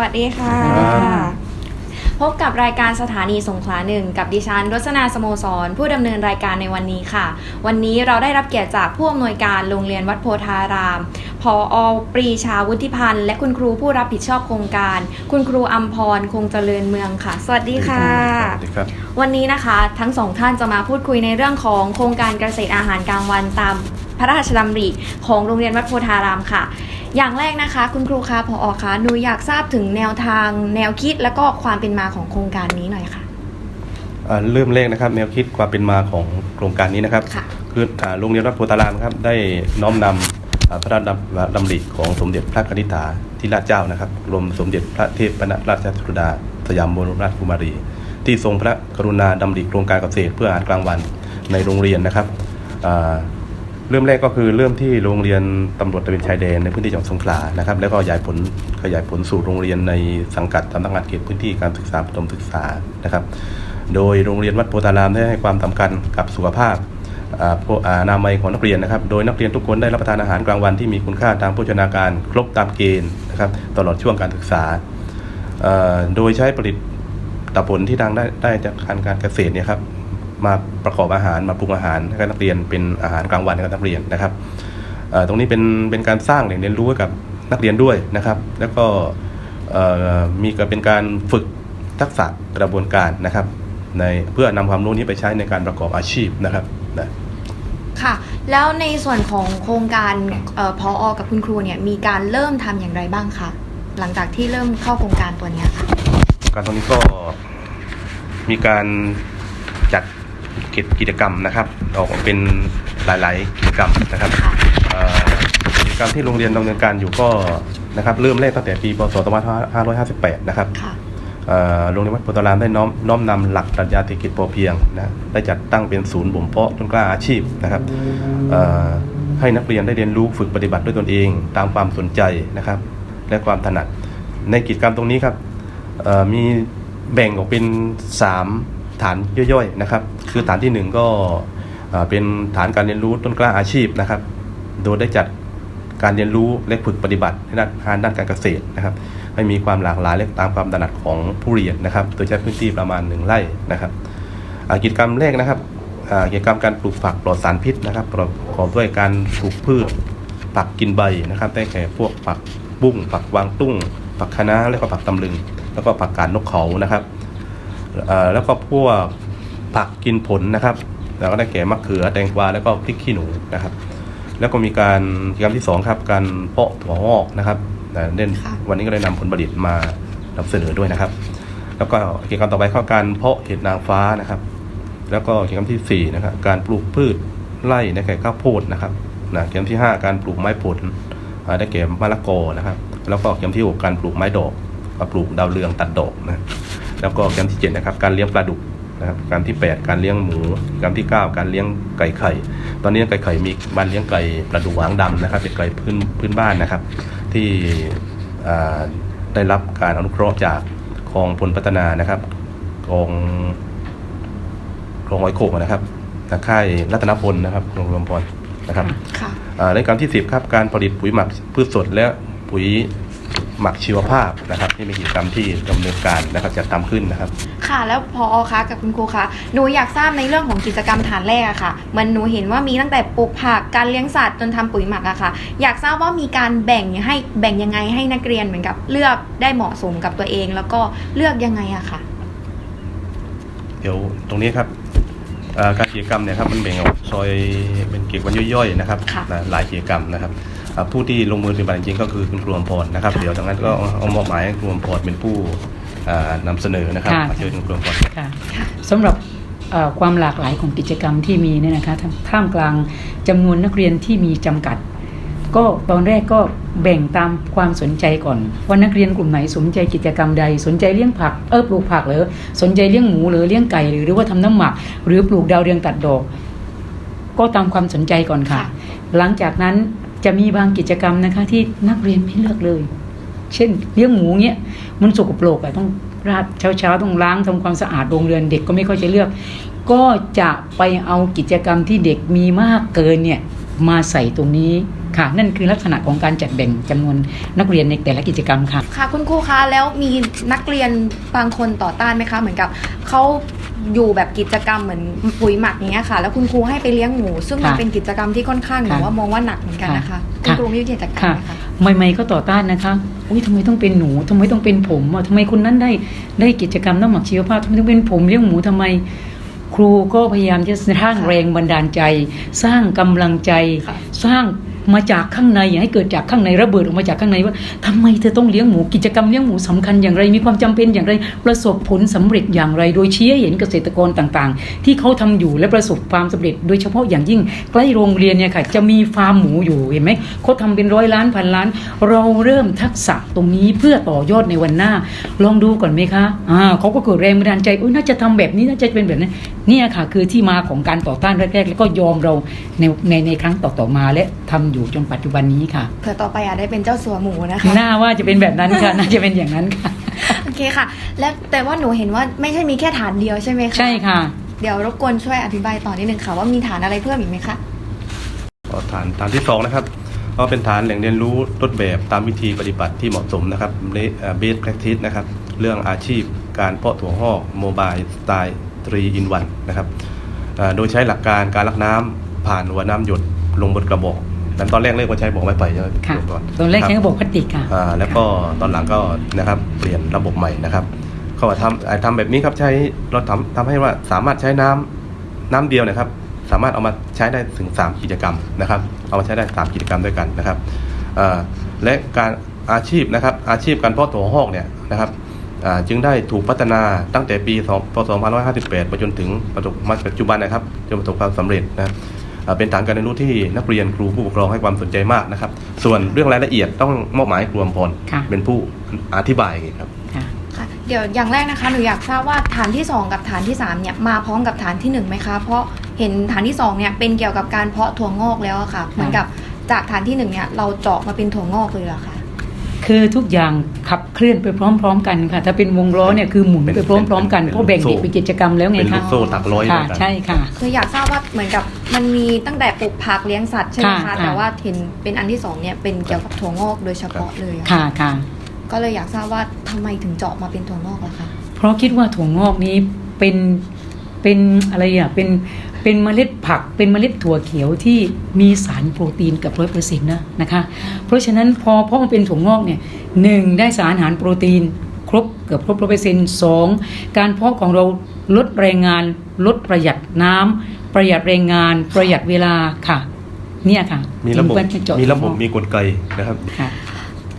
วัสดีค่ะครับพบกับรายการสถานีสงขลาหนึ่งกับดิฉันรสนาสโมสร ผู้ดำเนินรายการในวันนี้ค่ะ วันนี้เราได้รับเกียรติจากผู้อำนวยการโรงเรียนวัดโพธารามพออปรีชาวุฒิพันธ์และคุณครูผู้รับผิดชอบโครงการ คุณครูอัมพรคงเจริญเมืองค่ะ สวัสดีค่ะ สวัสดีครับ วันนี้นะคะทั้งสองท่านจะมาพูดคุยในเรื่องของโครงการเกษตรอาหารกลางวันตามพระราชดำริของโรงเรียนวัดโพธารามค่ะ อย่างแรกนะคะคุณครูคะพออคะหนูอยากทราบถึงแนวทางแนวคิดและก็ความเป็นมาของโครงการนี้หน่อยค่ะ อ่าเริ่มแรกนะครับแนวคิดความเป็นมาของโครงการนี้นะครับค่ะ คืออ่าโรงเรียนวัดโพธารามครับได้น้อมนำอ่าพระราชดำริของสมเด็จพระนิธิถาธิราชเจ้านะครับรวมสมเด็จพระเทพนราชสุดาสยามบรมราชกุมารี ที่ทรงพระกรุณาดำริโครงการเกษตรเพื่ออาหารกลางวันในโรงเรียนนะครับอ่า เริ่มแรกก็คือเริ่มที่โรงเรียนตำรวจตระเวนชายแดนในพื้นที่จังหวัดสงขลานะครับแล้วก็ขยายผลขยายผลสู่โรงเรียนในสังกัดสำนักงานเขตพื้นที่การศึกษาประถมศึกษานะครับ โดยโรงเรียนวัดโพธารามได้ให้ความสำคัญกับสุขภาพอ่าโภอ่านามัยของนักเรียนนะครับ โดยนักเรียนทุกคนได้รับประทานอาหารกลางวันที่มีคุณค่าทางโภชนาการครบตามเกณฑ์นะครับตลอดช่วงการศึกษาอ่อโดยใช้ผลิตผลที่ทางได้ได้จากการการเกษตรเนี่ยครับ มาประกอบอาหารมาปรุงอาหารให้กับนักเรียนเป็นอาหารกลางวันให้กับนักเรียนนะครับเอ่อตรงนี้เป็นเป็นการสร้างแหล่งเรียนรู้ให้กับนักเรียนด้วยนะครับ แล้วก็เอ่อมีก็เป็นการฝึกทักษะกระบวนการนะครับในเพื่อนำความรู้นี้ไปใช้ในการประกอบอาชีพนะครับนะค่ะ แล้วในส่วนของโครงการเออพออกับคุณครูเนี่ยมีการเริ่มทำอย่างไรบ้างคะหลังจากที่เริ่มเข้าโครงการตัวเนี้ยค่ะการตรงนี้ก็มีการจัด กิจกิจกรรมนะครับ ออกมาเป็นหลาย ๆ กิจกรรมนะครับค่ะเอ่อกิจกรรมที่โรงเรียนดำเนินการอยู่ก็นะครับเริ่มแรกตั้งแต่ปีพศ2558 นะครับค่ะเอ่อโรงเรียนวัดโพธารามได้น้อมน้อมนำหลักปรัชญาเศรษฐกิจพอเพียงนะได้จัดตั้งเป็นศูนย์บ่มเพาะต้นกล้าอาชีพนะครับเอ่อให้นักเรียนได้เรียนรู้ฝึกปฏิบัติด้วยตนเอง ตามความสนใจนะครับ และความถนัด ในกิจกรรมตรงนี้ครับเอ่อมีแบ่งออกเป็น 3 ฐานย่อยๆนะครับ คือฐานที่ 1 ก็เอ่อเป็นฐานการเรียนรู้ต้นกล้าอาชีพนะครับ โดยได้จัดการเรียนรู้และฝึกปฏิบัติในด้านทางด้านการเกษตรนะครับ ให้มีความหลากหลายและตามความถนัดของผู้เรียนนะครับ โดยใช้พื้นที่ประมาณหนึ่งไร่นะครับกิจกรรมแรกนะครับกิจกรรมการปลูกฝักปลอดสารพิษนะครับประกอบด้วยการปลูกพืชผักกินใบนะครับได้แก่พวกผักบุ้งผักวางตุ้งผักคะน้าและก็ผักตำลึง แล้วก็ผักกาดนกเขานะครับ แล้วก็พวกผักกินผลนะครับแล้วก็ได้แก่มะเขือแตงกวาแล้วก็พริกขี้หนูนะครับ แล้วก็มีการกิจกรรมที่สองครับการเพาะถั่วงอกนะครับแต่เด่นค่ะวันนี้ก็ได้นำผลผลิตมานำเสนอด้วยนะครับ แล้วก็กิจกรรมต่อไปเข้าการเพาะเห็ดนางฟ้านะครับ แล้วก็กิจกรรมที่สี่นะครับการปลูกพืชไร่ในแก่ข้าวโพดนะครับนะกิจกรรมที่ห้าการปลูกไม้ผลอ่าได้แก่มะละกอนะครับ แล้วก็กิจกรรมที่หกการปลูกไม้ดอกก็ปลูกดาวเรืองตัดดอกนะ แล้วก็กิจกรรมที่เจ็ดนะครับการเลี้ยงปลาดุกนะครับการที่แปดการเลี้ยงหมูกิจกรรมที่เก้าการเลี้ยงไก่ไข่ ตอนนี้ไก่ไข่มีบ้านเลี้ยงไก่ปลาดุกหางดำนะครับเป็นไก่พื้นพื้นบ้านนะครับ ที่อ่าได้รับการอนุเคราะห์จากกองพลพัฒนานะครับกองกองร้อยโคกนะครับจากค่ายรัตนพลนะครับโรงรวมพรนะครับค่ะอ่ารายการที่ 10ครับการผลิตปุ๋ยหมักพืชสดและปุ๋ย หมักชีวภาพนะครับที่มีกิจกรรมที่ดำเนินการนะครับจัดทำขึ้นนะครับ ค่ะแล้วพออคะกับคุณครูคะหนูอยากทราบในเรื่องของกิจกรรมฐานแรกอะค่ะเหมันหนูเห็นว่ามีตั้งแต่ปลูกผักการเลี้ยงสัตว์จนทำปุ๋ยหมักอะค่ะ อยากทราบว่ามีการแบ่งให้แบ่งยังไงให้นักเรียนเหมือนกับ เลือกได้เหมาะสมกับตัวเอง แล้วก็เลือกยังไงอะค่ะ เดี๋ยวตรงนี้ครับเอ่อการกิจกรรมเนี่ยครับมันแบ่งออกซอยเป็นกิจกรรมย่อยๆนะครับค่ะนะหลายกิจกรรมนะครับอ่า ผู้ที่ลงมือปฏิบัติจริงๆก็คือคุณครูอมพรนะครับ เดี๋ยวจากนั้นก็เอามอบหมายให้ครูอมพรเป็นผู้อ่านำเสนอนะครับค่ะขอเชิญคุณครูอมพรค่ะสำหรับเอ่อความหลากหลายของกิจกรรมที่มีเนี่ยนะคะท่ามท่ามกลางจำนวนนักเรียนที่มีจำกัด ก็ตอนแรกก็แบ่งตามความสนใจก่อนว่านักเรียนกลุ่มไหนสนใจกิจกรรมใด สนใจเลี้ยงผักเออปลูกผักหรือสนใจเลี้ยงหมูหรือเลี้ยงไก่หรือหรือว่าทำน้ำหมัก หรือปลูกดาวเรืองตัดดอก ก็ตามความสนใจก่อนค่ะค่ะหลังจากนั้น จะมีบางกิจกรรมนะคะ ที่นักเรียนไม่เลือกเลย เช่นเลี้ยงหมูเงี้ยมันสกปรกอะต้องราดเช้าเช้าๆต้องล้างทำความสะอาดโรงเรือนเด็กก็ไม่ค่อยจะเลือก ก็จะไปเอากิจกรรมที่เด็กมีมากเกินเนี่ยมาใส่ตรงนี้ ค่ะ นั่นคือลักษณะของการจัดแบ่งจำนวนนักเรียนในแต่ละกิจกรรมค่ะ ค่ะ คุณครูคะแล้วมีนักเรียนบางคนต่อต้านไหมคะ เหมือนกับเขาอยู่แบบกิจกรรมเหมือนปุ๋ยหมักอย่างเงี้ยค่ะ แล้วคุณครูให้ไปเลี้ยงหมู ซึ่งมันค่ะเป็นกิจกรรมที่ค่อนข้างหนูค่ะว่ามองว่าหนักเหมือนกันนะคะค่ะคุณครูมีวิธีจัดการค่ะไหมคะใหม่ๆก็ต่อต้านนะคะอุ้ยทำไมต้องเป็นหนูทำไมต้องเป็นผมอะทำไมคนนั้นได้ได้กิจกรรมน้ำหมักชีวภาพทำไมต้องเป็นผมเลี้ยงหมูทำไม ครูก็พยายามจะสร้างค่ะแรงบันดาลใจ สร้างกำลังใจค่ะสร้าง มาจากข้างในอย่าให้เกิดจากข้างในระเบิดออกมาจากข้างในว่าทำไมเธอต้องเลี้ยงหมูกิจกรรมเลี้ยงหมูสำคัญอย่างไรมีความจำเป็นอย่างไรประสบผลสำเร็จอย่างไร โดยเชี้ให้เห็นเกษตรกรต่างๆ ที่เขาทำอยู่และประสบความสำเร็จ โดยเฉพาะอย่างยิ่งใกล้โรงเรียนเนี่ยค่ะจะมีฟาร์มหมูอยู่เห็นไหมเขาทำเป็นร้อยล้านพันล้าน เราเริ่มทักษะตรงนี้เพื่อต่อยอดในวันหน้า ลองดูก่อนไหมคะอ่าเขาก็เกิดแรงบันดาลใจอุ้ยน่าจะทำแบบนี้น่าจะเป็นแบบนั้น เนี่ยค่ะคือที่มาของการต่อต้านแรกๆ แล้วก็ยอมเราในในในครั้งต่อๆมาและทำอยู่จนปัจจุบันนี้ค่ะเผื่อต่อไปอาจได้เป็นเจ้าสัวหมูนะคะหน้าว่าจะเป็นแบบนั้นค่ะน่าจะเป็นอย่างนั้นค่ะโอเคค่ะ และแต่ว่าหนูเห็นว่าไม่ใช่มีแค่ฐานเดียวใช่ไหมคะใช่ค่ะเดี๋ยวรบกวนช่วยอธิบายต่อนิดนึงค่ะว่ามีฐานอะไรเพิ่มอีกไหมคะก็ฐานฐานที่สองนะครับก็เป็นฐานแหล่งเรียนรู้ต้นแบบตามวิธีปฏิบัติที่เหมาะสมนะครับเบส practice นะครับ เรื่องอาชีพการเพาะถั่วงอกโมบายสไตล์ 3 in 1นะครับอ่าโดยใช้หลักการการลักน้ำผ่านหัวน้ำหยดลงบนกระบอกนั้นตอนแรกเรียกว่าใช้บอกไม้ไผ่ใช่ไหมค่ะก่อนตอนแรกคบใช้ระบบพลาสติกค่ะอ่าแล้วก็ตอนหลังก็นะครับเปลี่ยนระบบใหม่นะครับเขาว่าทำอ่าทำแบบนี้ครับใช้เราทำทำให้ว่าสามารถใช้น้ำน้ำเดียวนะครับ สามารถเอามาใช้ได้ถึง 3 กิจกรรมนะครับ เอามาใช้ได้ 3 กิจกรรมด้วยกันนะครับอ่าและการอาชีพนะครับอาชีพการเพาะถั่วหอกเนี่ยนะครับอ่า จึงได้ถูกพัฒนาตั้งแต่ปี2พศ2558 มาจนถึงปัจจุบันปัจจุบันนะครับจนประสบความสำเร็จนะครับอ่าเป็นฐานการเรียนรู้ที่นักเรียนครูผู้ปกครองให้ความสนใจมากนะครับ ส่วนเรื่องรายละเอียดต้องมอบหมายให้ครูอมพรค่ะเป็นผู้อธิบายครับค่ะค่ะเดี๋ยวอย่างแรกนะคะหนูอยากทราบว่าฐานที่ 2 กับฐานที่3เนี่ยมาพร้อมกับฐานที่1ไหมคะ เพราะเห็นฐานที่2เนี่ยเป็นเกี่ยวกับการเพาะถั่วงอกแล้วอะค่ะ เหมือนกับจากฐานที่1เนี่ยเราเจาะมาเป็นถั่วงอกเลยเหรอคะ คือทุกอย่างขับเคลื่อนไปพร้อม ๆ กันค่ะ ถ้าเป็นวงล้อเนี่ยคือหมุนเป็นไปพร้อม ๆ กันเป็นเพราะแบ่งลูกโซ่เด็กเป็นกิจกรรมแล้วไงเป็นลูคะกโซ่ตักร้อยค่ะด้วยกันใช่ค่ะคืออยากทราบว่าเหมือนกับมันมีตั้งแต่ปลูกผักเลี้ยงสัตว์ใช่ไหมค่ะคะค่ะแต่ว่าเห็นเป็นอันที่สองเนี่ยเป็นเกี่ยวกับถั่วงอกโดยเฉพาะเลยอะค่ะค่ะ ก็เลยอยากทราบว่าทำไมถึงเจาะมาเป็นถั่วงอกล่ะคะเพราะคิดว่าถั่วงอกนี้เป็นเป็นอะไรอะเป็น เป็นเมล็ดผักเป็นเมล็ดถั่วเขียวที่มีสารโปรตีนกับร้อยเปอร์เซ็นต์นะนะคะเพราะฉะนั้นพอเพราะมันเป็นถั่วงอกเนี่ยหนึ่งได้สารอาหารโปรตีนครบเกือบครบร้อยเปอร์เซ็นต์สองการเพาะของเราลดแรงงาน ลดประหยัดน้ำประหยัดแรงงาน ประหยัดเวลาค่ะ เนี่ยค่ะมีระบบจึงเป็นเจาะมีระบบถั่วงอกมีกลไกนะครับค่ะ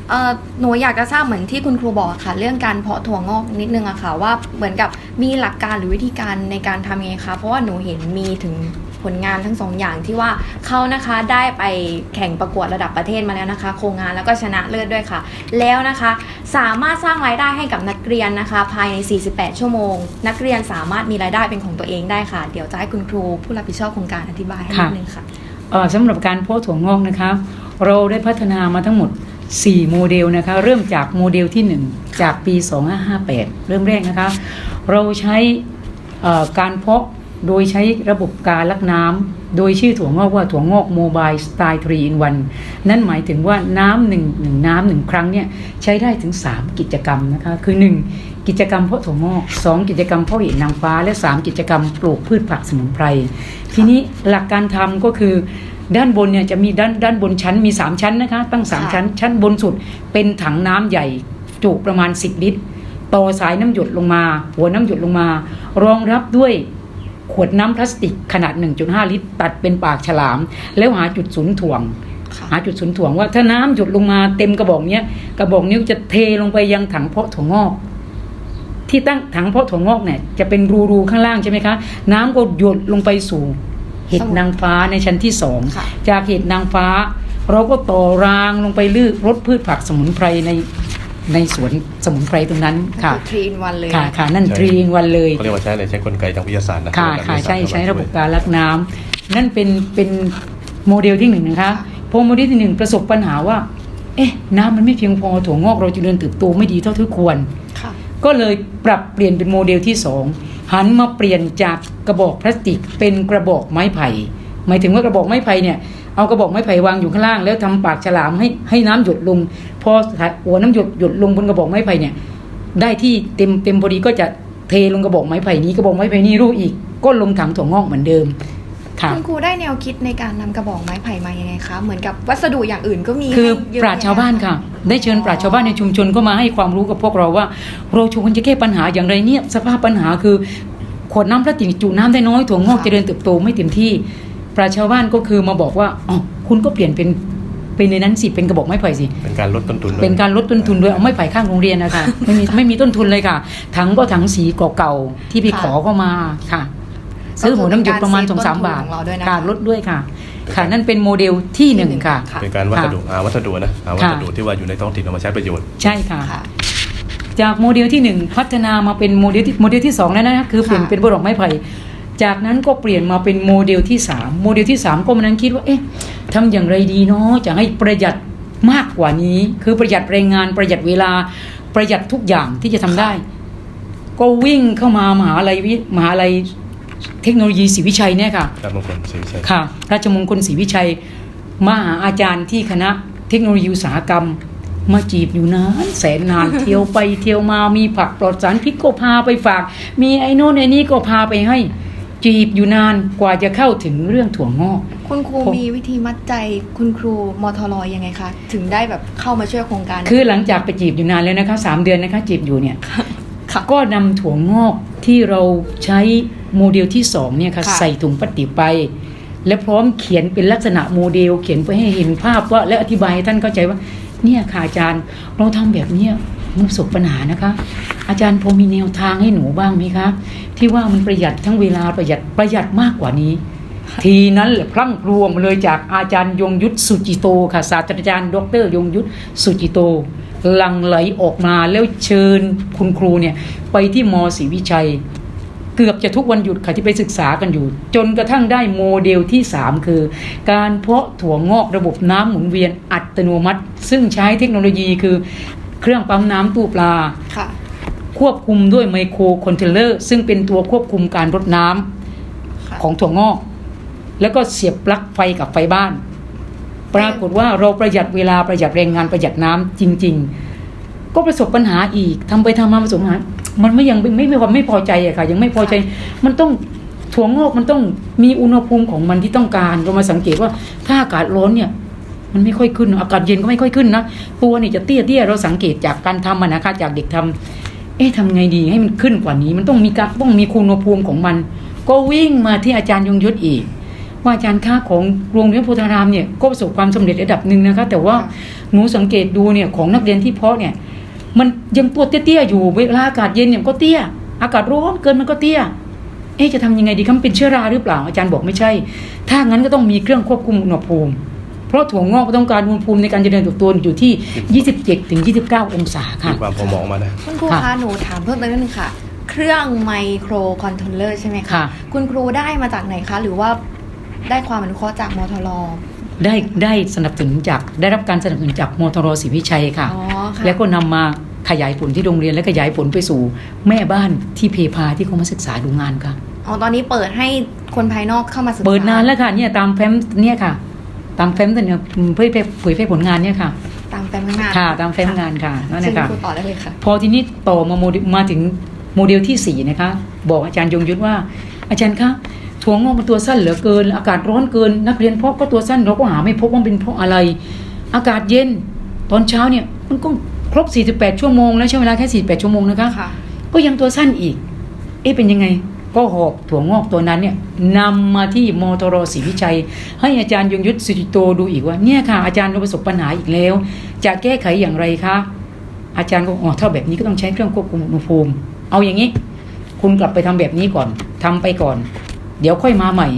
เอ่อหนูอยากจะทราบเหมือนที่คุณครูบอกค่ะ เรื่องการเพาะถั่วงอกนิดนึงอะค่ะ ว่าเหมือนกับมีหลักการหรือวิธีการในการทำยังไงคะเพราะว่าหนูเห็นมีถึงผลงานทั้งสองอย่างที่ว่าเขานะคะได้ไปแข่งประกวดระดับประเทศมาแล้วนะคะ โครงงานแล้วก็ชนะเลิศด้วยค่ะ แล้วนะคะสามารถสร้างรายได้ให้กับนักเรียนนะคะ ภายใน 48 ชั่วโมง นักเรียนสามารถมีรายได้เป็นของตัวเองได้ค่ะ เดี๋ยวจะให้คุณครูผู้รับผิดชอบโครงการอธิบายให้นิดนึงค่ะสำหรับการเพาะถั่วงอกนะคะ เราได้พัฒนามาทั้งหมด 4 โมเดลนะคะ เริ่มจากโมเดลที่ 1 จากปี 2558 เริ่มแรกนะคะ เราใช้การเพาะโดยใช้ระบบการลักน้ำโดยชื่อถั่วงอกว่าถั่วงอกโมบายสไตล์3 in 1นั่นหมายถึงว่าน้ำหนึ่งหนึ่งน้ำหนึ่งครั้งเนี่ยใช้ได้ถึง 3 กิจกรรมนะคะ คือ 1 กิจกรรมเพาะถั่วงอก 2 กิจกรรมเพาะเห็ดนางฟ้า และ 3 กิจกรรมปลูกพืชผักสมุนไพร ทีนี้หลักการทำก็คือ ด้านบนเนี่ยจะมีด้านด้านบนชั้นมี 3 ชั้นนะคะ ตั้ง 3 ค่ะ ชั้น ชั้นบนสุดเป็นถังน้ำใหญ่จุประมาณ 10 ลิตร ต่อสายน้ำหยดลงมา หัวน้ำหยดลงมา รองรับด้วยขวดน้ำพลาสติกขนาด 1.5 ลิตร ตัดเป็นปากฉลาม แล้วหาจุดศูนย์ถ่วง ค่ะหาจุดศูนย์ถ่วงว่าถ้าน้ำหยดลงมาเต็มกระบอกเนี้ยกระบอกนิ้วจะเทลงไปยังถังเพาะถั่วงอก ที่ตั้งถังเพาะถั่วงอกเนี่ยจะเป็นรูๆข้างล่างใช่ไหมคะ น้ำก็หยดลงไปสู่ เห็ดนางฟ้าในชั้นที่สองค่ะจากเห็ดนางฟ้า เราก็ต่อรางลงไปลือกรดพืชผักสมุนไพรในในสวนสมุนไพรตรงนั้นค่ะทรีนวันเลยค่ะค่ะนั่นใช่ทรีนวันเลยเขาเรียกว่าใช้อะไรใช้กลไกทางวิทยาศาสตร์นะค่ะกลไกค่ะวิทยาศาสตใช่ใช้เข้ามาระบบวยการลักน้ำนั่นเป็นเป็นโมเดลที่หนึ่งนะคะค่ะพอโมเดลที่หนึ่งประสบปัญหาว่า เอ๊ะ น้ำมันไม่เพียงพอถั่วงอกเราจะเดินเติบโตไม่ดีเท่าที่ควรค่ะก็เลยปรับเปลี่ยนเป็นโมเดลที่สอง หันมาเปลี่ยนจากกระบอกพลาสติกเป็นกระบอกไม้ไผ่หมายถึงว่ากระบอกไม้ไผ่เนี่ยเอากระบอกไม้ไผ่วางอยู่ข้างล่าง แล้วทำปากฉลามให้ให้น้ำหยดลง พอหัวน้ำหยดหยดลงบนกระบอกไม้ไผ่เนี่ย ได้ที่เต็มเต็มพอดีก็จะเทลงกระบอกไม้ไผ่นี้กระบอกไม้ไผ่นี้รูอีก ก็ลงถังถั่วงอกเหมือนเดิม ค่ะ คุณครูได้แนวคิดในการนำกระบอกไม้ไผ่มายังไงคะ เหมือนกับวัสดุอย่างอื่นก็มีคือให้เยอะปราชญ์ชาวบ้านค่ะ ได้เชิญปราชญ์ชาวบ้านในชุมชนก็มาให้ความรู้กับพวกเราว่า เราควรจะแก้ปัญหาอย่างไรเนี่ยสภาพปัญหาคือ ขวดน้ำพลาสติกจุน้ำได้น้อยถั่วงอกเจริญเติบโตไม่เต็มที่ ปราชญ์ชาวบ้านก็คือมาบอกว่าอ๋อคุณก็เปลี่ยนเป็นเป็นในนั้นสิเป็นกระบอกไม้ไผ่สิ เป็นการลดต้นทุนด้วยเป็นการลดต้นทุนด้วยเอาไม้ไผ่ข้างโรงเรียนนะคะไม่มีไม่มีต้นทุนเลยค่ะ ถังก็ถังสีเก่าๆที่ไปขอเข้ามาค่ะ ซื้อหัวน้ำหยดประมาณสองสามบาทของเราด้วยนะค่ะคะลดด้วยค่ะ ค่ะนั่นเป็นโมเดลที่หนึ่งค่ะ เป็นการวัสดุหาวัสดุนะหาวัสดุที่ว่าอยู่ในท้องถิ่นเอามาใช้ประโยชน์ ใช่ค่ะค่ะจากโมเดลที่หนึ่งพัฒนามาเป็นโมเดลที่โมเดลที่สองแล้วนะคะคือเปลี่ยนค่ะเป็นบรอกไม้ไผ่จากนั้นก็เปลี่ยนมาเป็นโมเดลที่สามโมเดลที่สามก็มานั้นคิดว่าเอ๊ะทำอย่างไรดีเนาะจะให้ประหยัดมากกว่านี้ คือประหยัดแรงงานประหยัดเวลาประหยัดทุกอย่างที่จะทำได้ ก็วิ่งเข้ามามหาลัยวิมหาลัย เทคโนโลยีศรีวิชัยเนี่ยค่ะครับบางคนใช่ใช่ค่ะราชมงคลศรีวิชัยมาหาอาจารย์ที่คณะเทคโนโลยีอุตสาหกรรม มาจีบอยู่นานแสนนาน เที่ยวไปเที่ยวมามีผักปลอดสารพิษก็พาไปฝาก มีไอ้โน่นไอ้นี่ก็พาไปให้ จีบอยู่นานกว่าจะเข้าถึงเรื่องถั่วงอก คุณครูผมมีวิธีมัดใจคุณครูมทรยังไงคะ ถึงได้แบบเข้ามาช่วยโครงการคือหลังจากไปจีบอยู่นานแล้วนะคะสามเดือนนะคะจีบอยู่เนี่ย ค่ะ ก็นำถั่วงอกที่เราใช้ โมเดลที่สองเนี่ยค่ะค่ะ ใส่ถุงพลาสติกไป และพร้อมเขียนเป็นลักษณะโมเดล เขียนไปให้เห็นภาพว่าและอธิบายให้ท่านเข้าใจว่า เนี่ยค่ะอาจารย์เราทำแบบเนี้ยมันประสบปัญหานะคะ อาจารย์พอมีแนวทางให้หนูบ้างไหมคะ ที่ว่ามันประหยัดทั้งเวลาประหยัดประหยัดมากกว่านี้ ทีนั้นแหละพลั่งพลวงมาเลยจากอาจารย์ยงยุทธสุจิโตค่ะศาสตราจารย์ดรยงยุทธสุจิโตหลังไหลออกมาแล้วเชิญคุณครูเนี่ยไปที่มศรีวิชัย เกือบจะทุกวันหยุดค่ะที่ไปศึกษากันอยู่ จนกระทั่งได้โมเดลที่ 3 คือ การเพาะถั่วงอกระบบน้ำหมุนเวียนอัตโนมัติ ซึ่งใช้เทคโนโลยีคือเครื่องปั๊มน้ำตู้ปลาค่ะควบคุมด้วยไมโครคอนเทนเลอร์ซึ่งเป็นตัวควบคุมการรดน้ำค่ะของถั่วงอก แล้วก็เสียบปลั๊กไฟกับไฟบ้าน ปรากฏว่าเราประหยัดเวลาประหยัดแรงงานประหยัดน้ำจริง ๆ ก็ประสบปัญหาอีกทำไปทำมาประสบปัญหา มันไม่ยังไม่ไม่มีความไม่พอใจอะค่ะ ยังไม่พอใจ มันต้องถั่วงอกมันต้องมีอุณหภูมิของมันที่ต้องการเรามาสังเกตว่าถ้าอากาศร้อนเนี่ย มันไม่ค่อยขึ้นอากาศเย็นก็ไม่ค่อยขึ้นนะตัวนี่จะเตี้ยเตี้ยๆเราสังเกตจากการทำมันนะคะจากเด็กทำเอ๊ะทำไงดีให้มันขึ้นกว่านี้ มันต้องมีการต้องมีคุณภูมิของมัน ก็วิ่งมาที่อาจารย์ยงยุทธอีกว่าอาจารย์ค่าของโรงเรียนโพธารามเนี่ยก็ประสบความสำเร็จระดับหนึ่งนะคะ แต่ว่าค่ะหนูสังเกตดูเนี่ยของนักเรียนที่เพาะเนี่ย มันยังตัวเตี้ยๆอยู่เวลาอากาศเย็นเนี่ยก็เตี้ย อากาศร้อนเกินมันก็เตี้ย เอ๊ะจะทำยังไงดีครับมันเป็นเชื้อราหรือเปล่าอาจารย์บอกไม่ใช่ ถ้างั้นก็ต้องมีเครื่องควบคุมอุณหภูมิ เพราะถั่วงอกต้องการอุณหภูมิในการเจริญเติบโตอยู่ที่ 27ถึง29 องศาค่ะมีความพอเหมาะมานะคุณครูค่ะคะหนูถามเพิ่มเติมนิดนึงค่ะ เครื่องไมโครคอนโทรลเลอร์ใช่ไหมคะค่ะคุณครูได้มาจากไหนคะ หรือว่าได้ความอนุเคราะห์จากมทร ได้ได้สนับสนุนจากได้รับการสนับสนุนจากมทรศรีวิชัยค่ะ อ๋อค่ะแล้วก็นำมาขยายผลที่โรงเรียนและขยายผลไปสู่แม่บ้านที่เพพาที่เขามาศึกษาดูงานค่ะ อ๋อตอนนี้เปิดให้คนภายนอกเข้ามาศึกษาเปิดนานแล้วค่ะเนี่ยตามแฟ้มเนี่ยค่ะ ตามแฟ้มตัวเนี่ยเผยแพร่เผยแพร่ผลงานเนี่ยค่ะ ตามแฟ้มงานค่ะตามแฟ้มงานค่ะนั่นซึ่นะงคะครูต่อได้เลยค่ะ พอทีนี้ต่อมาโมเดลมาถึงโมเดลที่สี่นะคะ บอกอาจารย์ยงยุทธว่า อาจารย์คะ ถั่วงอกมันตัวสั้นเหลือเกิน อากาศร้อนเกิน นักเรียนเพาะก็ตัวสั้นเราก็หาไม่พบว่าเป็นเพราะอะไร อากาศเย็นตอนเช้าเนี่ยมันก็ครบ 48 ชั่วโมงแล้วใช้เวลาแค่ 48 ชั่วโมงนะคะค่ะก็ยังตัวสั้นอีก เอ๊ะเป็นยังไง ก็หอบถั่วงอกตัวนั้นเนี่ยนำมาที่มทรศรีวิชัย ให้อาจารย์ยงยุทธสุจิโตดูอีกว่าเนี่ยค่ะอาจารย์เราประสบปัญหาอีกแล้ว จะแก้ไขอย่างไรคะอาจารย์ก็อ๋อถ้าแบบนี้ก็ต้องใช้เครื่องควบคุมอุณหภูมิ เอาอย่างนี้ คุณกลับไปทำแบบนี้ก่อนทำไปก่อน เดี๋ยวค่อยมาใหม่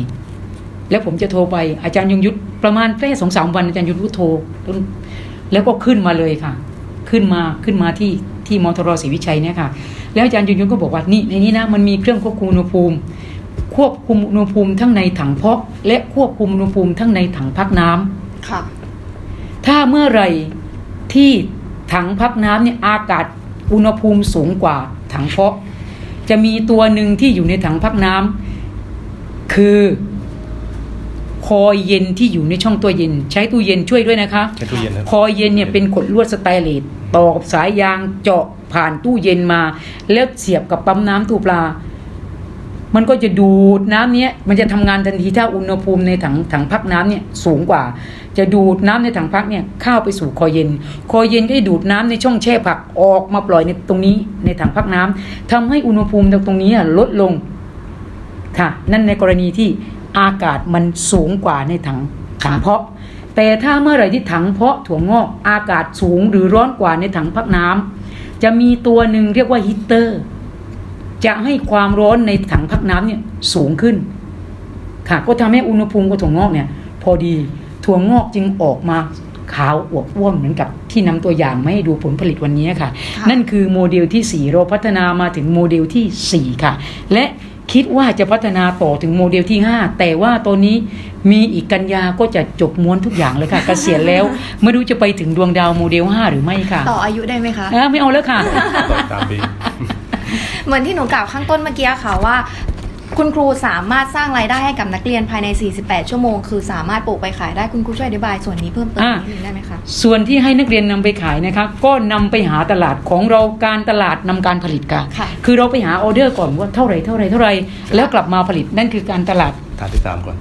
แล้วผมจะโทรไปอาจารย์ยงยุทธประมาณแค่สองสามวันอาจารย์ยงยุทธโทรแล้วก็ขึ้นมาเลยค่ะ ขึ้นมาขึ้นมาที่ที่มทรศรีวิชัยเนี่ยค่ะ แล้วอาจารย์ยงยุทธก็บอกว่านี่ในนี้นะมันมีเครื่องควบคุมอุณหภูมิ ควบคุมอุณหภูมิทั้งในถังเพาะและควบคุมอุณหภูมิทั้งในถังพักน้ำค่ะ ถ้าเมื่อไหร่ที่ถังพักน้ำเนี่ยอากาศอุณหภูมิสูงกว่าถังเพาะ จะมีตัวหนึ่งที่อยู่ในถังพักน้ำ คือคอยเย็นที่อยู่ในช่องตัวเย็น ใช้ตู้เย็นช่วยด้วยนะคะใช้ตู้เย็นนะคอยเย็นเนี่ยเป็นขดลวดสแตนเลสต่อกับสายยางเจาะผ่านตู้เย็นมา แล้วเสียบกับปั๊มน้ำตู้ปลา มันก็จะดูดน้ำเนี้ยมันจะทำงานทันทีถ้าอุณหภูมิในถังถังพักน้ำเนี่ยสูงกว่า จะดูดน้ำในถังพักเนี่ยเข้าไปสู่คอยเย็น คอยเย็นก็จะดูดน้ำในช่องแช่ผักออกมาปล่อยในตรงนี้ในถังพักน้ำทำให้อุณหภูมิตรงนี้อะลดลง ค่ะ นั่นในกรณีที่อากาศมันสูงกว่าในถังถังเพาะ แต่ถ้าเมื่อไหร่ที่ถังเพาะถั่วงอกอากาศสูงหรือร้อนกว่าในถังพักน้ำจะมีตัวหนึ่งเรียกว่าฮีตเตอร์ จะให้ความร้อนในถังพักน้ำเนี่ยสูงขึ้น ค่ะ ก็ทำให้อุณหภูมิของถั่วงอกเนี่ย พอดีถั่วงอกจึงออกมาขาวอวบอ้วนเหมือนกับที่นำตัวอย่างมาให้ดูผลผลิตวันนี้ค่ะค่ะ นั่นคือโมเดลที่ 4 เราพัฒนามาถึงโมเดลที่ 4 ค่ะ และ คิดว่าจะพัฒนาต่อถึงโมเดลที่ 5 แต่ว่าตอนนี้มีอีกกันยาก็จะจบม้วนทุกอย่างเลยค่ะ เกษียณแล้วไม่รู้จะไปถึงดวงดาวโมเดล 5 หรือไม่ค่ะต่ออายุได้ไหมคะอะไม่เอาแล้วค่ะต่ออีกสามปีเหมือนที่หนูกล่าวข้างต้นเมื่อกี้ค่ะว่า คุณครูสามารถสร้างรายได้ให้กับนักเรียนภายใน 48 ชั่วโมง คือสามารถปลูกไปขายได้คุณครูช่วยอธิบายส่วนนี้เพิ่มเติมอ่านิดนึงได้ไหมคะ ส่วนที่ให้นักเรียนนำไปขายนะคะก็นำไปหาตลาดของเราการตลาดนำการผลิตค่ะค่ะคือเราไปหาออเดอร์ก่อนว่าเท่าไหรเท่าไหรเท่าไหรแล้วกลับมาผลิตนั่นคือการตลาดฐานที่สามก่อน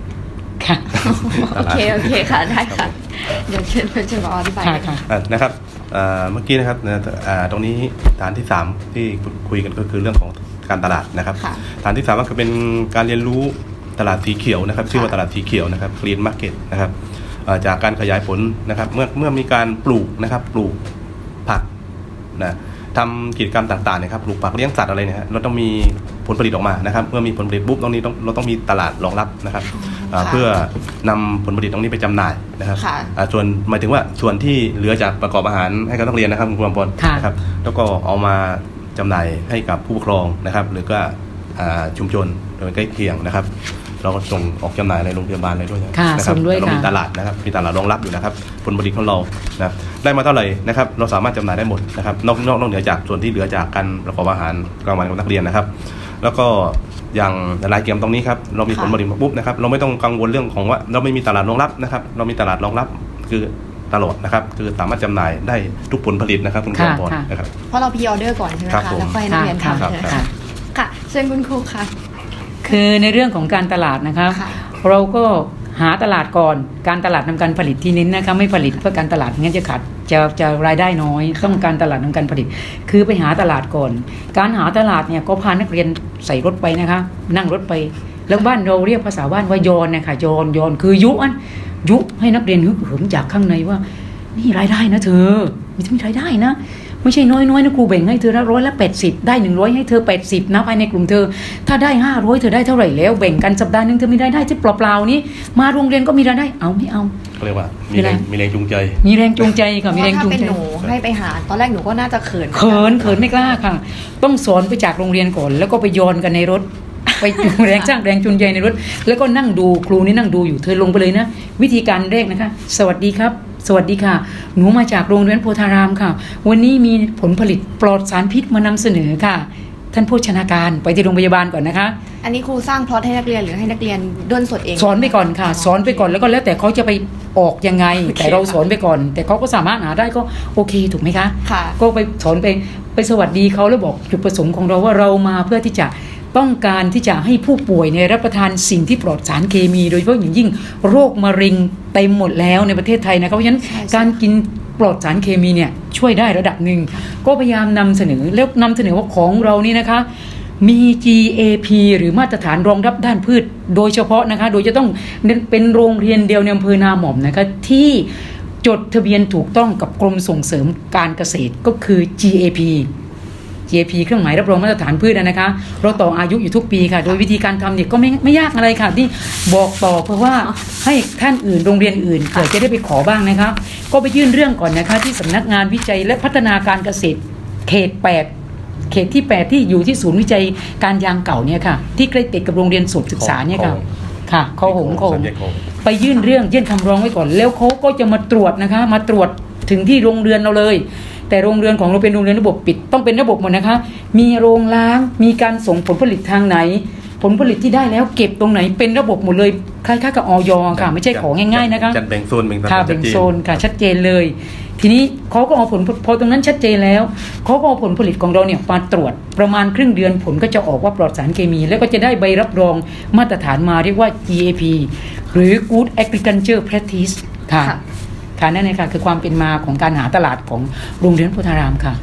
ค่ะโอเคโอเคค่ะได้ค่ะเดี๋ยวเชิญเชิญบอกอธิบายค่ะค่ะอะนะครับเอ่อเมื่อกี้นะครับนะอ่าตรงนี้ฐานที่ 3 ที่คุยกันก็คือเรื่องของ การตลาดนะครับค่ะฐานที่3ก็คือเป็นการเรียนรู้ตลาดสีเขียวนะครับ ชื่อว่าตลาดสีเขียวนะครับคลีนมาร์เก็ตนะครับเอ่อจากการขยายผลนะครับ เมื่อเมื่อมีการปลูกนะครับปลูกผักนะทำกิจกรรมต่างๆนะครับปลูกผักเลี้ยงสัตว์อะไรเนี่ยฮะเราต้องมีผลผลิตออกมานะครับ เมื่อมีผลผลิตปุ๊บตรงนี้ต้องเราต้องมีตลาดรองรับนะครับอ่าค่ะเพื่อนำผลผลิตตรงนี้ไปจำหน่ายนะครับค่ะอ่าส่วนหมายถึงว่าส่วนที่เหลือจากประกอบอาหารให้กับนักเรียนนะครับคุณครูอมพลค่ะนะครับแล้วก็เอามา จำหน่ายให้กับผู้ปกครองนะครับ หรือก็อ่าชุมชนโดยใกล้เคียงนะครับ เราก็ส่งออกจำหน่ายในโรงพยาบาลอะไรด้วยนะค่ะนะคส่รับงด้วยเรามีค่ะตลาดนะครับมีตลาดรองรับอยู่นะครับผลผลิตของเรานะครับได้มาเท่าไหร่นะครับ เราสามารถจำหน่ายได้หมดนะครับนอกนอกนอกเหนือจากส่วนที่เหลือจากการประกอบอาหารกลางวันของนักเรียนนะครับ แล้วก็อย่างรายเกมตรงนี้ครับเรามีค่ะผลผลิตมาปุ๊บนะครับ เราไม่ต้องกังวลเรื่องของว่า เราไม่มีตลาดรองรับนะครับ เรามีตลาดรองรับคือ ตลอดนะครับ คือสามารถจำหน่ายได้ทุกผลผลิตนะครับคุณครูค่ะอมพรค่ะ นะครับ เพราะเราพีออเดอร์ก่อนใช่ไหมครับคะผม แล้วค่อยให้นักเรียนค่ะทำครับใช่ไหมค่ะ คะค่ะเชิญคุณครูค่ะ คือในเรื่องของการตลาดนะคะ ค่ะ เราก็หาตลาดก่อน การตลาดนำการผลิตที่เน้นนะคะไม่ผลิตเพื่อการตลาดงั้นจะขาดจะจะรายได้น้อย ต้องการตลาดนำการผลิต คือไปหาตลาดก่อน การหาตลาดเนี่ยก็พานักเรียนใส่รถไปนะคะ นั่งรถไป แล้วบ้านเราเรียกภาษาบ้านว่ายอนนะคะยอนยอนคือยุอันยุให้นักเรียนฮึกเหิมจากข้างในว่า นี่รายได้นะเธอมีมีรายได้นะไม่ใช่น้อยๆนะครูแบ่งให้เธอละร้อยละแปดสิบได้หนึ่งร้อยให้เธอแปดสิบนะภายในกลุ่มเธอ ถ้าได้ห้าร้อยเธอได้เท่าไหร่แล้วแบ่งกันสัปดาห์หนึงเธอมีรายได้ที่เปล่าๆนี้มาโรงเรียนก็มีรายได้เอาไม่เอาเขาเรียกว่ามีมีแรแรงงมีแรงจูงใจ มีแรงจูงใจค่ะมีแรงจูงเพาะว่าถ้าเป็นใจหนูให้ไปหา ตอนแรกหนูก็น่าจะเขินเขินเขินไม่กล้าค่ะ ต้องสอนไปจากโรงเรียนก่อนแล้วก็ไปโยนกันในรถ ไปจูงแรงจ้างแรงจูงใจในรถ แล้วก็นั่งดูครูนี่นั่งดูอยู่เธอลงไปเลยนะ วิธีการแรกนะคะ สวัสดีครับสวัสดีค่ะ หนูมาจากโรงเรียนโพธารามค่ะ วันนี้มีผลผลิตปลอดสารพิษมานำเสนอค่ะ ท่านผู้ชนาการไปที่โรงพยาบาลก่อนนะคะ อันนี้ครูสร้างพล็อตให้นักเรียนหรือให้นักเรียนด้นสดเอง สอนไปก่อนค่ะ สอนไปก่อนแล้วก็แล้วแต่เขาจะไปออกยังไงโอเคแต่เราสอนไปก่อน แต่เขาก็สามารถหาได้ก็โอเคถูกไหมคะค่ะก็ไปสอนไปไปสวัสดีเขาแล้วบอกจุดประสงค์ของเราว่าเรามาเพื่อที่จะ ต้องการที่จะให้ผู้ป่วยในยรับประทานสิ่งที่ปลอดสารเคมี โดยเฉพาะอย่างยิ่งโรคมะเร็งเต็มหมดแล้วในประเทศไทยนะครับเพราะฉะนั้นใช่ใช่การกินปลอดสารเคมีเนี่ยช่วยได้ระดับหนึ่งก็พยายามนำเสนอแล้วนำเสนอว่าของเรานี่นะคะมี GAP หรือมาตรฐานรองรับด้านพืช โดยเฉพาะนะคะ โดยจะต้องเป็นโรงเรียนเดียวในอำเภอนาหม่อมนะคะที่จดทะเบียนถูกต้องกับกรมส่งเสริมการเกษตรก็คือ GAP GAP เครื่องหมายรับรองมาตรฐานพืชนะคะ เราต่ออายุอยู่ทุกปีค่ะ โดยวิธีการทำเนี่ยก็ไม่ไม่ยากอะไรค่ะที่บอกต่อเพราะว่าให้ท่านอื่นโรงเรียนอื่นเผื่อจะได้ไปขอบ้างนะคะ ก็ไปยื่นเรื่องก่อนนะคะ ที่สำนักงานวิจัยและพัฒนาการเกษตรเขต 8เขตที่ 8 ที่อยู่ที่ศูนย์วิจัยการยางเก่าเนี่ยค่ะ ที่ใกล้ติดกับโรงเรียนสุศึกษาเนี่ยค่ะค่ะคอหงคอหสางมแยกคลองไปยื่นเรื่องยื่นคำร้องไว้ก่อน แล้วเขาก็จะมาตรวจนะคะ มาตรวจถึงที่โรงเรือนเราเลย แต่โรงเรือนของเราเป็นโรงเรือนระบบปิดต้องเป็นระบบหมดนะคะ มีโรงล้างมีการส่งผลผลิตทางไหน ผลผลิตที่ได้แล้วเก็บตรงไหนเป็นระบบหมดเลยคล้ายๆกับออยค่ะ ไม่ใช่ของง่ายๆนะคะจัดแบ่งโซนแบ่งตำแหค่ะน่งชัแบ่ดงเจนโซนค่ะชัดเจนเลย ทีนี้เขาก็เอาผลพอตรงนั้นชัดเจนแล้วเขาก็เอาผลผลิตของเราเนี่ยมาตรวจประมาณครึ่งเดือนผลก็จะออกว่าปลอดสารเคมี แล้วก็จะได้ใบรับรองมาตรฐานมาเรียกว่า GAP หรือ Good Agriculture Practice ค่ะ ค่ะค่ะนั่นเองค่ะคือความเป็นมาของการหาตลาดของโรงเรียนโพุทธารามค่ะ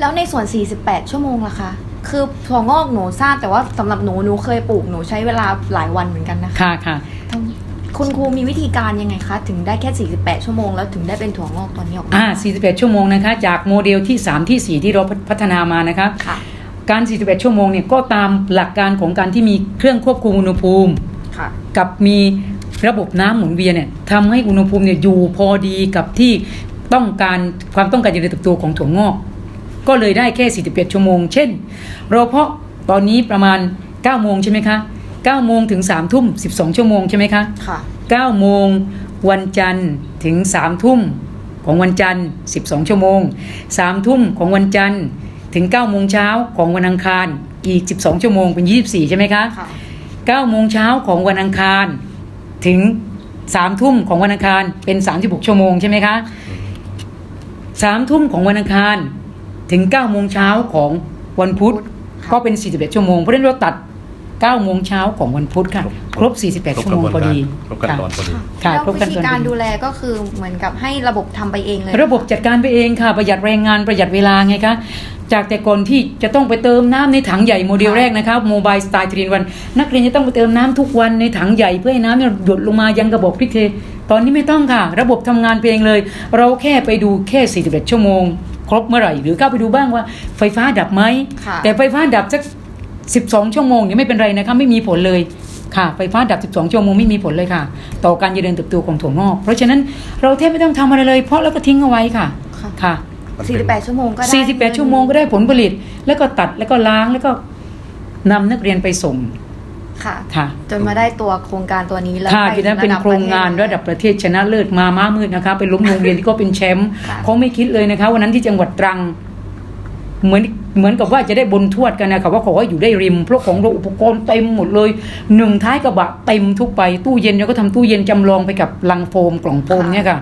แล้วในส่วน 48 ชั่วโมงล่ะคะ คือถั่วงอกหนูทราบแต่ว่าสำหรับหนูหนูเคยปลูกหนูใช้เวลาหลายวันเหมือนกันนะคะค่ะค่ะ ทำคุณครูมีวิธีการยังไงคะ ถึงได้แค่ 48 ชั่วโมงแล้วถึงได้เป็นถั่วงอกตัวนี้ออกมา อ่า 48 ชั่วโมงนะคะ จากโมเดลที่ 3 ที่ 4 ที่เราพัฒนามานะคะ ค่ะ การ 41 ชั่วโมงเนี่ยก็ตามหลักการของการที่มีเครื่องควบคุมอุณหภูมิ ค่ะ กับมี ระบบน้ำหมุนเวียนเนี่ยทำให้อุณหภูมิเนี่ยอยู่พอดีกับที่ต้องการความต้องการเจริญเติบโตของถั่วงอก ก็เลยได้แค่ 41 ชั่วโมง เช่น เราเพาะตอนนี้ประมาณ 9 โมงใช่ไหมคะ 9 โมงถึง 3 ทุ่ม 12 ชั่วโมงใช่ไหมคะ ค่ะ 9 โมงวันจันทร์ถึง 3 ทุ่มของวันจันทร์ 12 ชั่วโมง 3 ทุ่มของวันจันทร์ถึง 9 โมงเช้าของวันอังคารอีก 12 ชั่วโมงเป็น 24 ใช่ไหมคะค่ะ9โมงเช้าของวันอังคาร ถึงสามทุ่มของวันอังคารเป็นสามสิบหกชั่วโมงใช่ไหมคะสามทุ่มของวันอังคารถึงเก้าโมงเช้าของวันพุธก็เป็นสี่สิบเอ็ดชั่วโมงเพราะฉะนั้นเราตัด 9โมงเช้าของวันพุธค่ะ ครบ 48 ชั่วโมงพอดีครบขั้นตอนพอดีค่ะแล้วครบวิขั้นธีตอนการพอดีดูแลก็คือเหมือนกับให้ระบบทำไปเองเลย ระบบจัดการไปเองค่ะ ประหยัดแรงงานประหยัดเวลาไงคะจากแต่ก่อนที่จะต้องไปเติมน้ำในถังใหญ่โมเดลแรกนะครับโมบายสไตล์ทรีนวัน นักเรียนจะต้องไปเติมน้ำทุกวันในถังใหญ่เพื่อให้น้ำเนี่ยหยดลงมายังกระบอกพริกเท ตอนนี้ไม่ต้องค่ะ ระบบทำงานเพเองเลย เราแค่ไปดูแค่ 41 ชั่วโมง ครบเมื่อไหร่ หรือเข้าไปดูบ้างว่าไฟฟ้าดับไหมค่ะแต่ไฟฟ้าดับสัก 12 ชั่วโมงเนี่ยไม่เป็นไรนะคะไม่มีผลเลยค่ะไฟฟ้าดับ 12 ชั่วโมงไม่มีผลเลยค่ะ ต่อการเจริญเติบโตของถั่วงอก เพราะฉะนั้นเราแทบไม่ต้องทำอะไรเลย เพราะแล้วก็ทิ้งเอาไว้ค่ะค่ะค่ะ48 ชั่วโมงก็ได้48 ชั่วโมงก็ได้ผลผลิต แล้วก็ตัดแล้วก็ล้างแล้วก็นำนักเรียนไปส่งค่ะค่ะจนมาได้ตัวโครงการตัวนี้แล้วค่ะไปทีนั้นเป็นโครงงานระดับประเทศชนะเลิศมาม้ามืดนะคะไปล้มโรงเรียนที่ก็เป็นแชมป์ค่ะเขาไม่คิดเลยนะคะวันนั้นที่จังหวัดตรัง เหมือนเหมือนกับว่าจะได้บนทวดกันนะคะว่าขอให้อยู่ได้ริมเพราะของเราอุปกรณ์เต็มหมดเลยหนึ่งท้ายกระบะเต็มทุกไปตู้เย็นเราก็ทำตู้เย็นจำลองไปกับลังโฟมกล่องโฟมเนี่ยค่ะ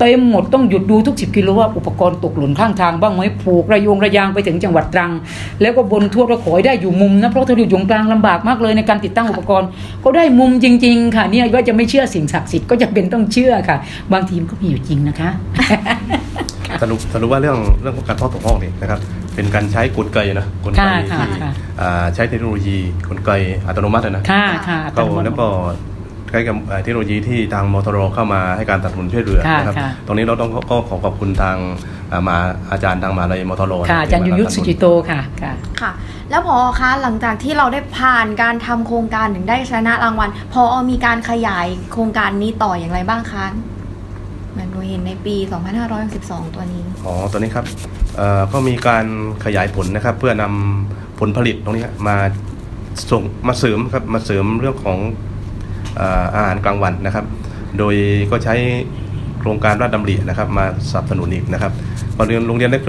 เต็มหมดต้องหยุดดูทุกสิบกิโลว่าอุปกรณ์ตกหล่นข้างทางบ้างไหมผูกระยงระยางไปถึงจังหวัดตรัง แล้วก็บนทวดก็ขอให้ได้อยู่มุมนะเพราะถ้าอยู่ตรงกลางลำบากมากเลยในการติดตั้งอุปกรณ์ ก็ได้มุมจริง ๆ ค่ะเนี่ยว่าจะไม่เชื่อสิ่งศักดิ์สิทธิ์ก็จะเป็นต้องเชื่อค่ะ บางทีมนก็มีอยู่จริงนะคะ สรุปสรุปว่าเรื่องเรื่องของการเพาะถั่วงอกเนี่ยนะครับเป็นการใช้กลไกนะกลไกค่ะที่ค่ะ อ่าใช้เทคโนโลยีกลไกอัตโนมัตินะค่ะค่ะอัตก็โนมัติ แล้วก็ใช้กับเอ่อเทคโนโลยีที่ทางมทรเข้ามาให้การสนับสนุนช่วยเหลือค่ะนะครับค่ะ ตรงนี้เราต้องก็ก็ขอขอบคุณทางอ่ามาอาจารย์ทางมหาลัยมทรค่ะอาจารย์ยุยุทธสุจิโตค่ะค่ะ ค่ะ แล้วพอคะหลังจากที่เราได้ผ่านการทำโครงการถึงได้ชนะรางวัลพอมีการขยายโครงการนี้ต่ออย่างไรบ้างคะเห มือนหนูเห็นในปี 2562 ตัวนี้ อ๋อ ตัวนี้ครับเอ่อก็มีการขยายผลนะครับ เพื่อนำผลผลิตตรงนี้มาส่งมาเสริมครับมาเสริมเรื่องของเอ่ออาหารกลางวันนะครับ โดยก็ใช้โครงการราชดำรินะครับ มาสนับสนุนอีกนะครับโรงเรียนโรงเรียนได้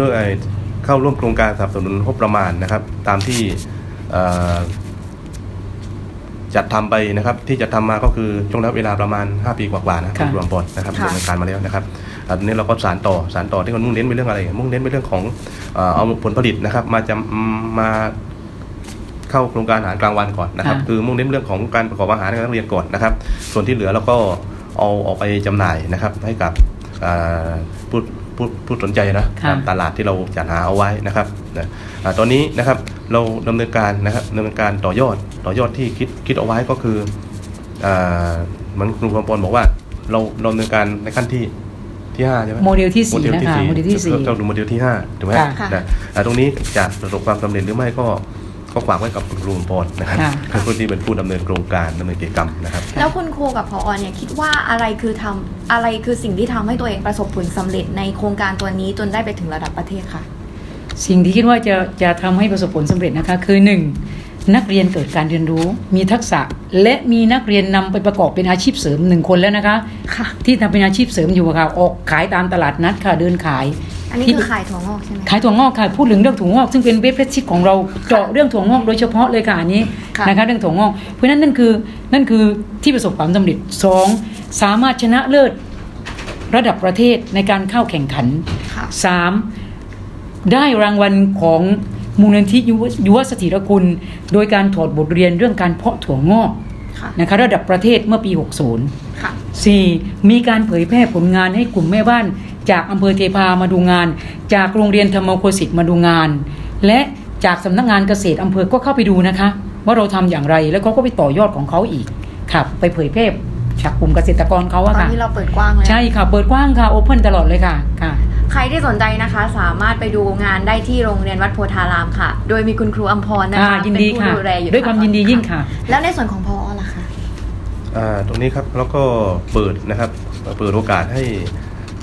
เข้าร่วมโครงการสนับสนุนงบประมาณนะครับ ตามที่เอ่อ จัดทำไปนะครับที่จะทำมาก็คือช่วงระยะเวลาประมาณ 5 ปีกว่าๆนะครับค่ะรวมบอลนะครับค่ะดำเนินการมาแล้วนะครับอันนี้เราก็สารต่อสารต่อที่มันมุ่งเน้นไปเรื่องอะไร มุ่งเน้นไปเรื่องของเอ่อเอาผลผลิตนะครับ มาจะมาเข้าโครงการอาหารกลางวันก่อนนะครับค่ะคือมุ่งเน้นเรื่องของการประกอบอาหารให้นักเรียนก่อนนะครับ ส่วนที่เหลือเราก็เอาออกไปจำหน่ายนะครับ ให้กับอ่าผู้ผู้ผู้สนใจนะค่ะตามตลาดที่เราจัดหาเอาไว้นะครับนะอ่าตอนนี้นะครับ เราดำเนินการนะครับดำเนินการต่อยอดต่อยอดที่คิดคิดเอาไว้ก็คืออ่าเหมือนครูกำปอนบอกว่าเราเราดำเนินการในขั้นที่ที่ห้าใช่ไหมโมเดลที่สี่นะคะโมเดลที่สี่เราดูโมเดลที่ห้าถูกไหมค่ะค่ะนะอ่าตรงนี้จะประสบความสำเร็จหรือไม่ก็ก็ฝากไว้กับคุณครูกำปอนนะครับค่ะคือคนที่เป็นผู้ดำเนินโครงการดำเนินกิจกรรมนะครับ แล้วคุณครูกับพอเนี่ยคิดว่าอะไรคือทำอะไรคือสิ่งที่ทำให้ตัวเองประสบผลสำเร็จในโครงการตัวนี้จนได้ไปถึงระดับประเทศค่ะ สิ่งที่คิดว่าจะจะทำให้ประสบผลสำเร็จนะคะคือหนึ่งนักเรียนเกิดการเรียนรู้ มีทักษะ และมีนักเรียนนำไปประกอบเป็นอาชีพเสริมหนึ่งคนแล้วนะคะค่ะที่ทำเป็นอาชีพเสริมอยู่ค่ะออกขายตามตลาดนัดค่ะเดินขาย อันนี้ที่คือขายถั่วงอกใช่ไหมขายถั่วงอกค่ะพูดถึงเรื่องถั่วงอกซึ่งเป็นเว็บเพจชิดของเราเจาะเรื่องถั่วงอกโดยเฉพาะเลยค่ะอันนี้ค่ะนะคะเรื่องถั่วงอก เพราะฉะนั้นนั่นคือนั่นคือที่ประสบความสำเร็จสองสามารถชนะเลิศระดับประเทศในการเข้าแข่งขันค่ะสาม ได้รางวัลของมูลนิธิยุวยุวสถิรคุณ โดยการถอดบทเรียนเรื่องการเพาะถั่วงอกค่ะนะคะระดับประเทศเมื่อปี 60ค่ะ 4. มีการเผยแพร่ผลงานให้กลุ่มแม่บ้าน จากอำเภอเทพามาดูงาน จากโรงเรียนธรรมโคสิตมาดูงาน และจากสำนักงานเกษตรอำเภอก็เข้าไปดูนะคะ ว่าเราทำอย่างไรแล้วเขาก็ไปต่อยอดของเขาอีกค่ะไปเผยแพร่จากกลุ่มเกษตรกรเขาตออะนค่ะนี้เราเปิดกว้างเลยใช่ค่ะเปิดกว้างค่ะโอเพนตลอดเลยค่ะค่ะ ใครที่สนใจนะคะ สามารถไปดูงานได้ที่โรงเรียนวัดโพธารามค่ะ โดยมีคุณครูอัมพรนะคะอ่ายินดีเป็นค่ะผู้ดูแลอยู่ด้วยความยินดียิ่งค่ะ แล้วในส่วนของพอล่ะคะ อ่าตรงนี้ครับแล้วก็เปิดนะครับเปิดโอกาสให้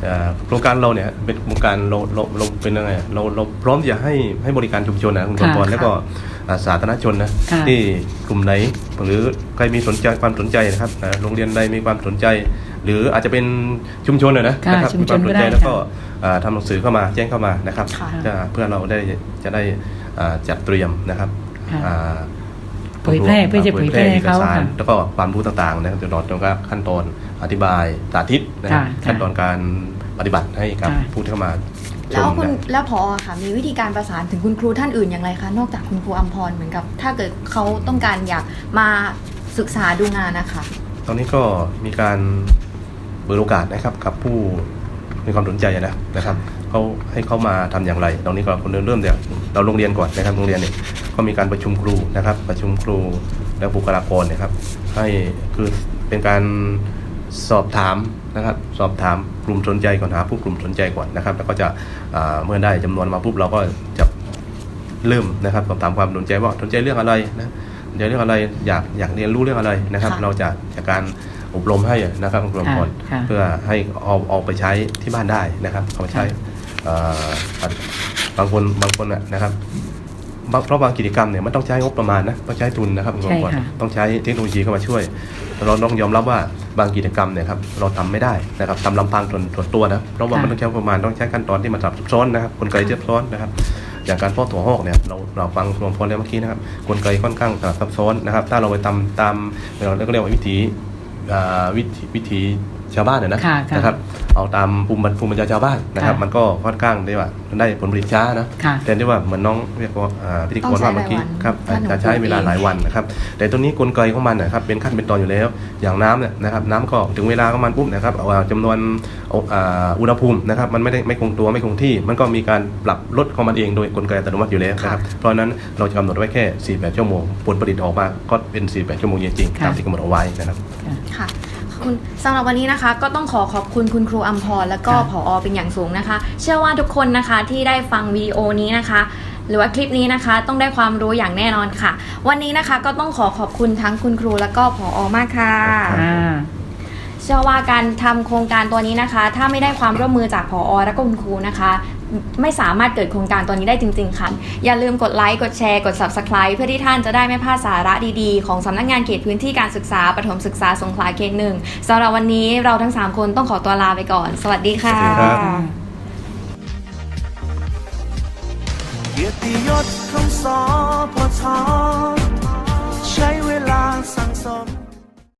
อ่าโครงการเราเนี่ยเป็นโครงการเราเราเราเป็นยังไงอะเราเราพร้อมที่จะให้ให้บริการชุมชนนะคุณกค่ะรแล้วก็อ่าสาธารณชนนะค่ะ ที่กลุ่มไหน หรือใครมีสนใจความสนใจนะครับอ่าโรงเรียนใดมีความสนใจ หรืออาจจะเป็นชุมชนนะนะค่ะนะครับชุมมีชควานมสก็นได้ใจแล้วก็ค่ะอ่าทำหนังสือเข้ามาแจ้งเข้ามานะครับค่ะจะเพื่อเราได้จะได้อ่าจัดเตรียมนะครับค่ะอ่าเผยแพร่เพื่อจะเผยแพร่ให้เขาอกสารค่ะแล้วก็ความรู้ต่างๆนะครับตลอดจนกระทั่งขั้นตอนอธิบายสาธิตนะครับค่ะขั้นตอนการปฏิบัติให้กับค่ะแลผู้ที่เข้ามาช้วมคุณนะ แล้วพอค่ะมีวิธีการประสานถึงคุณครูท่านอื่นอย่างไรคะนอกจากคุณครูอัมพรเหมือนกับ ถ้าเกิดเขาต้องการอยากมาศึกษาดูงานนะคะ ตอนนี้ก็มีการ เปิดโอกาสนะครับกับผู้มีความสนใจนะนะครับเขาให้เขามาทำอย่างไร ตอนนี้ก็คนเริ่มจากเราโรงเรียนก่อนนะครับโรงเรียนเนี่ยก็มีการประชุมครูนะครับ ประชุมครูและบุคลากรเนี่ยครับ ให้คือเป็นการสอบถามนะครับ สอบถามกลุ่มสนใจก่อนหาผู้กลุ่มสนใจก่อนนะครับ แล้วก็จะอ่าเมื่อได้จำนวนมาปุ๊บเราก็จะเริ่มนะครับสอบถามความสนใจว่าสนใจเรื่องอะไรนะสนใจเรื่องอะไรอยากอยากเรียนรู้เรื่องอะไรนะครับค่ะเราจะจากการ อบรมให้นะครับอบรมก่อนค่ะเพื่อให้เอาเอาไปใช้ที่บ้านได้นะครับเอาไปใช้เอ่อบางคนบางคนน่ะนะครับบางเพราะบางกิจกรรมเนี่ยมันต้องใช้งบประมาณนะต้องใช้ทุนนะครับคุณใช่กรค่ะต้องใช้เทคโนโลยีเข้ามาช่วย เราต้องยอมรับว่าบางกิจกรรมเนี่ยครับเราทำไม่ได้นะครับทำลำพังส่วนส่วนตัวนะเพราะว่ามันต้องใช้งบประมาณต้องใช้ขั้นตอนที่มันซับซ้อนนะครับกลไกที่ซับซ้อนนะครับ อย่างการเพาะถั่วหอกเนี่ยเราเราฟังรวมพลแล้วเมื่อกี้นะครับกลไกค่อนข้างซับซ้อนนะครับ ถ้าเราไปทำตามเราก็เรียกว่าวิธี อ่าวิธีวิธีชาวบ้านนะนะค่ะค่ะนะครับ เอาตามภูมิปัญภูมิปัญญาชาวบ้านนะครับ ค่ะมันก็ค่อนข้างได้ว่าได้ผลผลิตช้านะค่ะแต่ที่ว่าเหมือนน้องเรียกว่าอ่าพิธีกต้รองใช้ว่าเมื่อกี้หลายวันครับถ้าหนูจะใช้เวลาปลูกเองหลายวันนะครับ แต่ตัวนี้กลไกของมันนะครับเป็นขั้นเป็นตอนอยู่แล้ว อย่างน้ำเนี่ยนะครับน้ำก็ถึงเวลาของมันปุ๊บนะครับเอาอ่าจำนวนเอาอ่าอุณหภูมินะครับมันไม่ได้ไม่คงตัวไม่คงที่ มันก็มีการปรับลดของมันเองโดยกลไกอัตโนมัติอยู่แล้วนะครับ เพราะฉะนั้นเราจะกำหนดไว้แค่ 48 ชั่วโมง ผลผลิตออกมาก็เป็น 48 ชั่วโมงจริงๆค่ะตามที่กำหนดเอาไว้นะครับ ค่ะ ขอบคุณสำหรับวันนี้นะคะ ก็ต้องขอขอบคุณคุณครูอัมพรและก็ค่ะผอเป็นอย่างสูงนะคะ เชื่อว่าทุกคนนะคะที่ได้ฟังวิดีโอนี้นะคะ หรือว่าคลิปนี้นะคะ ต้องได้ความรู้อย่างแน่นอนค่ะ วันนี้นะคะก็ต้องขอขอบคุณทั้งคุณครูและก็ผอมากค่ะ อ่า เชื่อว่าการทำโครงการตัวนี้นะคะ ถ้าไม่ได้ความร่วมมือจากผอและก็คุณครูนะคะ ไม่สามารถเกิดโครงการตัวนี้ได้จริง ๆ ค่ะ อย่าลืมกดไลค์ กดแชร์ กด Subscribe เพื่อที่ท่านจะได้ไม่พลาดสาระดีๆ ของสำนักงานเขตพื้นที่การศึกษาปฐมศึกษาสงขลาเขตหนึ่งสำหรับวันนี้เราทั้ง 3 คนต้องขอตัวลาไปก่อน สวัสดีค่ะ สวัสดีครับ เกียรติยศของสอพอชอใช้เวลาสั่งสม